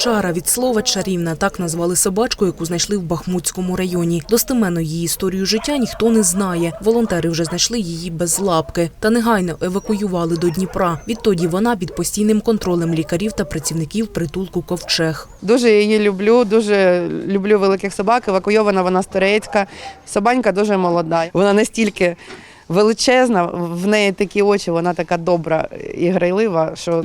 Чара від слова чарівна так назвали собачку, яку знайшли в Бахмутському районі. Достеменно її історію життя ніхто не знає. Волонтери вже знайшли її без лапки та негайно евакуювали до Дніпра. Відтоді вона під постійним контролем лікарів та працівників притулку ковчег. Дуже її люблю, дуже люблю великих собак. Евакуйована вона з. Собанька дуже молода. Вона настільки величезна, в неї такі очі, вона така добра і грайлива, що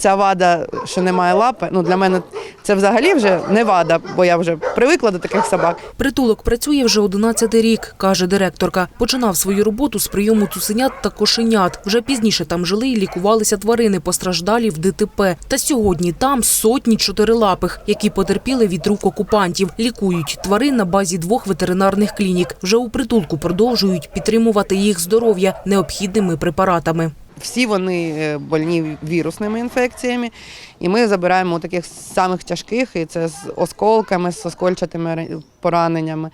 ця вада, що немає лапи, ну для мене це взагалі вже не вада, бо я вже привикла до таких собак. Притулок працює вже 11 рік, каже директорка. Починав свою роботу з прийому цуценят та кошенят. Вже пізніше там жили і лікувалися тварини, постраждалі в ДТП. Та сьогодні там сотні чотирилапих, які потерпіли від рук окупантів. Лікують тварин на базі двох ветеринарних клінік. Вже у притулку продовжують підтримувати їх здоров'я необхідними препаратами. Всі вони е, больні вірусними інфекціями, і ми забираємо таких самих тяжких, і це з осколками, з оскольчатими ра- пораненнями.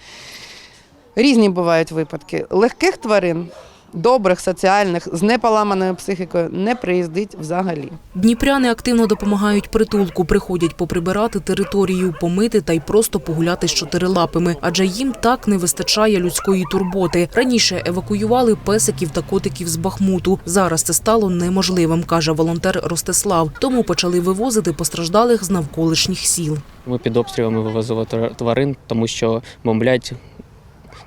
Різні бувають випадки. Легких тварин, добрих, соціальних, з неполаманою психікою не приїздить взагалі. Дніпряни активно допомагають притулку, приходять поприбирати територію, помити та й просто погуляти з чотирилапими, адже їм так не вистачає людської турботи. Раніше евакуювали песиків та котиків з Бахмуту. Зараз це стало неможливим, каже волонтер Ростислав. Тому почали вивозити постраждалих з навколишніх сіл. Ми під обстрілами вивозили тварин, тому що бомблять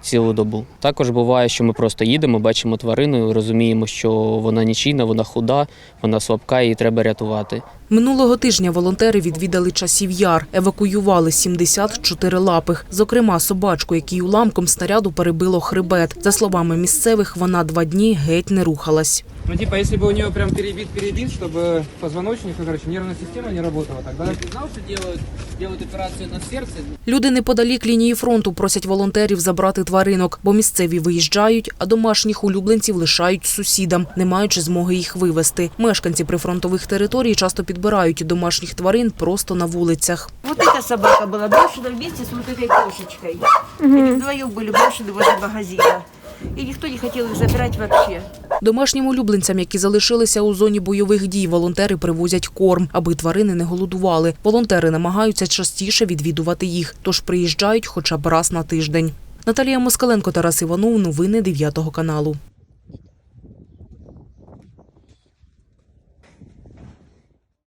цілу добу. Також буває, що ми просто їдемо, бачимо тварину, розуміємо, що вона нічийна, вона худа, вона слабка, її треба рятувати. Минулого тижня волонтери відвідали часів яр, евакуювали 74 лапих, зокрема собачку, якій уламком снаряду перебило хребет. За словами місцевих, вона два дні геть не рухалась. Ну, типа, если бы у нее прям перебит перебит, чтобы позвоночник, ну, короче, нервная система не работала, тогда... знал, что делают, делают операцию на сердце? Люди неподалік лінії фронту просять волонтерів забрати тваринок, бо місцеві виїжджають, а домашніх улюбленців лишають сусідам, не маючи змоги їх вивезти. Мешканці прифронтових територій часто підбирають домашніх тварин просто на вулицях. Вот эта собака была брошена вместе с вот этой кошечкой. Они вдвоем были брошены возле магазина. И никто не хотел их забирать вообще. Домашнім улюбленцям, які залишилися у зоні бойових дій, волонтери привозять корм, аби тварини не голодували. Волонтери намагаються частіше відвідувати їх, тож приїжджають хоча б раз на тиждень. Наталія Москаленко, Тарас Іванов. Новини 9 каналу.